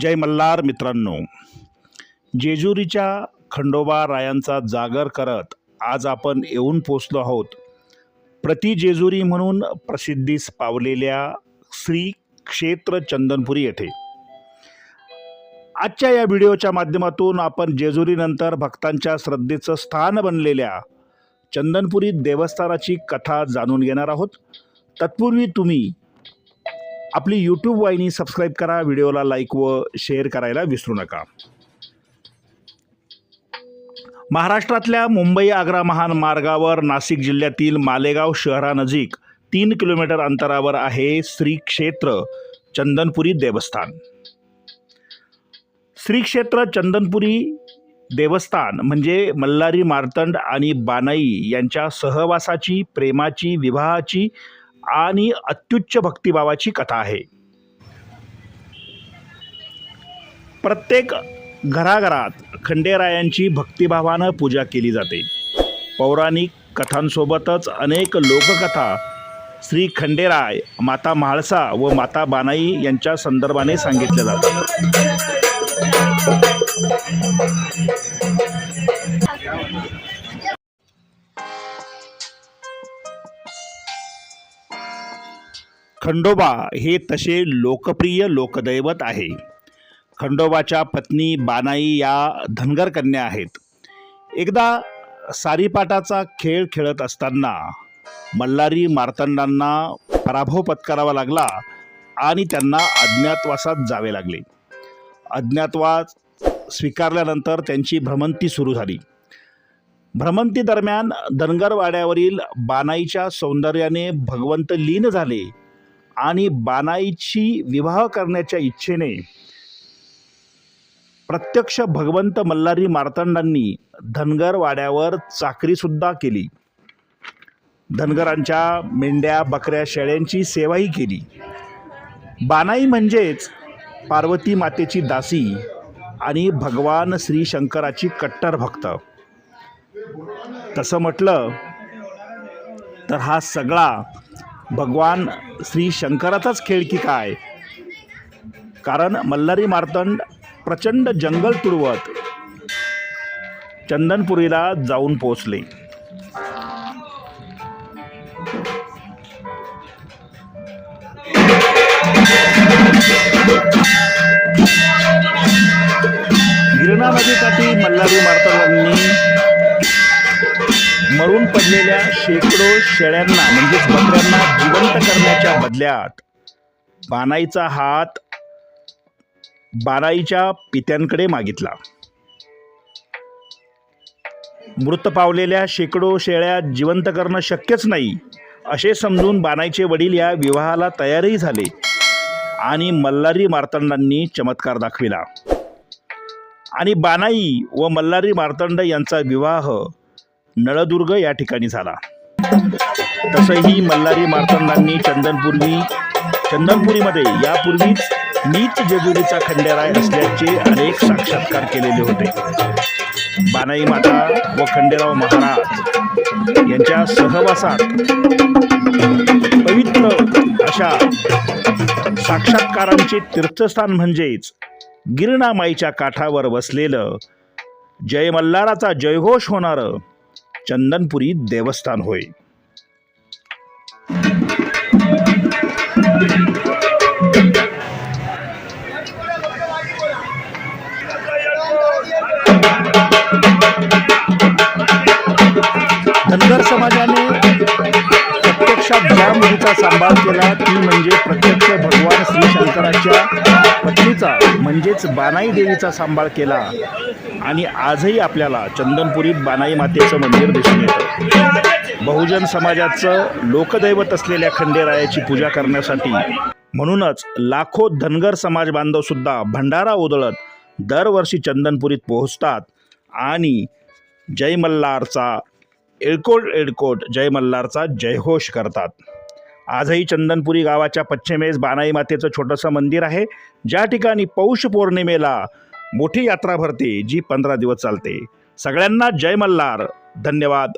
जय मल्हार मित्रांनो. जेजुरीच्या खंडोबा रायांचा जागर करत आज आपण येऊन पोचलो आहोत. प्रति जेजुरी म्हणून प्रसिद्धीस पावलेल्या श्री क्षेत्र चंदनपुरी येथे. आजच्या या व्हिडिओच्या माध्यमातून आपण जेजुरीनंतर भक्तांच्या श्रद्धेचं स्थान बनलेल्या चंदनपुरी देवस्थानाची कथा जाणून घेणार आहोत. तत्पूर्वी तुम्ही आपली यूट्यूब वाहिनी सबस्क्राईब करा व्हिडिओला लाईक व शेअर करायला विसरू नका. महाराष्ट्रातल्या मुंबई आग्रा महामार्गावर नाशिक जिल्ह्यातील मालेगाव शहरानजीक तीन किलोमीटर अंतरावर आहे श्री क्षेत्र चंदनपुरी देवस्थान. श्री क्षेत्र चंदनपुरी देवस्थान म्हणजे मल्हारी मार्तंड आणि बानाई यांच्या सहवासाची प्रेमाची विवाहाची आणि अत्युच्च भक्तिभावाची कथा आहे. प्रत्येक घराघरात खंडेरायांची भक्तिभावानं पूजा केली जाते. पौराणिक कथांसोबतच अनेक लोककथा श्री खंडेराय माता म्हाळसा व माता बानाई यांच्या संदर्भाने सांगितल्या जातात. खंडोबा हे तसे लोकप्रिय लोकदैवत आहे. खंडोबाच्या पत्नी बानाई या धनगर कन्या आहेत. एकदा सारीपाटाचा खेळ खेळत असताना मल्हारी मार्तंडांना पराभव पत्करावा लागला आणि त्यांना अज्ञातवासात जावे लागले. अज्ञातवास स्वीकारल्यानंतर त्यांची भ्रमंती सुरू झाली. भ्रमंती दरम्यान धनगरवाड्यावरील बानाईच्या सौंदर्याने भगवंत लीन झाले. आणि बानाईची विवाह करण्याच्या इच्छेने प्रत्यक्ष भगवंत मल्हारी मार्तंडांनी धनगर वाड्यावर चाकरीसुद्धा केली. धनगरांच्या मेंढ्या बकऱ्या शेळ्यांची सेवाही केली. बानाई म्हणजेच पार्वती मातेची दासी आणि भगवान श्री शंकराची कट्टर भक्त. तसं म्हटलं तर हा सगळा भगवान श्री शंकराचाच खेळ की काय? कारण मल्हारी मार्तंड प्रचंड जंगल तुडवत चंदनपुरीला जाऊन पोचले. मरून पडलेल्या शेकडो शेळ्यांना म्हणजेच बकऱ्यांना जिवंत करण्याच्या बदल्यात बानाईचा हात बानाईच्या पित्यांकडे मागितला. मृत पावलेल्या शेकडो शेळ्या जिवंत करणं शक्यच नाही असे समजून बानाईचे वडील या विवाहाला तयारही झाले आणि मल्हारी मार्तंडांनी चमत्कार दाखविला. आणि बानाई व मल्हारी मार्तंड यांचा विवाह नळदुर्ग या ठिकाणी झाला. तसंही मल्हारी मार्तंडांनी चंदनपूर्वी चंदनपुरीमध्ये यापूर्वीच मीच जेजुरीचा खंडेराय असल्याचे अनेक साक्षात्कार केलेले होते. बानाई माता व खंडेराव महाराज यांच्या सहवासात पवित्र अशा साक्षात्कारांचे तीर्थस्थान म्हणजेच गिरणामाईच्या काठावर बसलेलं जय मल्हाराचा जयघोष होणारं चंदनपुरी देवस्थान होय. धनगर समाजाने प्रत्यक्षात मुलीचा सांभाळ केला ती म्हणजे प्रत्यक्ष भगवान श्री शंकराच्या पत्नीचा म्हणजेच बानाई देवीचा सांभाळ केला. आणि आजही आपल्याला चंदनपुरीत बानाई मातेचं मंदिर दिसून येतं. बहुजन समाजाचं लोकदैवत असलेल्या खंडेरायाची पूजा करण्यासाठी म्हणूनच लाखो धनगर समाज बांधवसुद्धा भंडारा उदळत दरवर्षी चंदनपुरीत पोहोचतात. आणि जय मल्हारचा एळकोट एळकोट जय मल्हारचा जयघोष करतात. आजही चंदनपुरी गावाच्या पश्चिमेस बानाई मातेचं छोटंसं मंदिर आहे. ज्या ठिकाणी पौष पौर्णिमेला मोठी यात्रा भरते जी पंधरा दिवस चालते. सगळ्यांना जय मल्हार. धन्यवाद.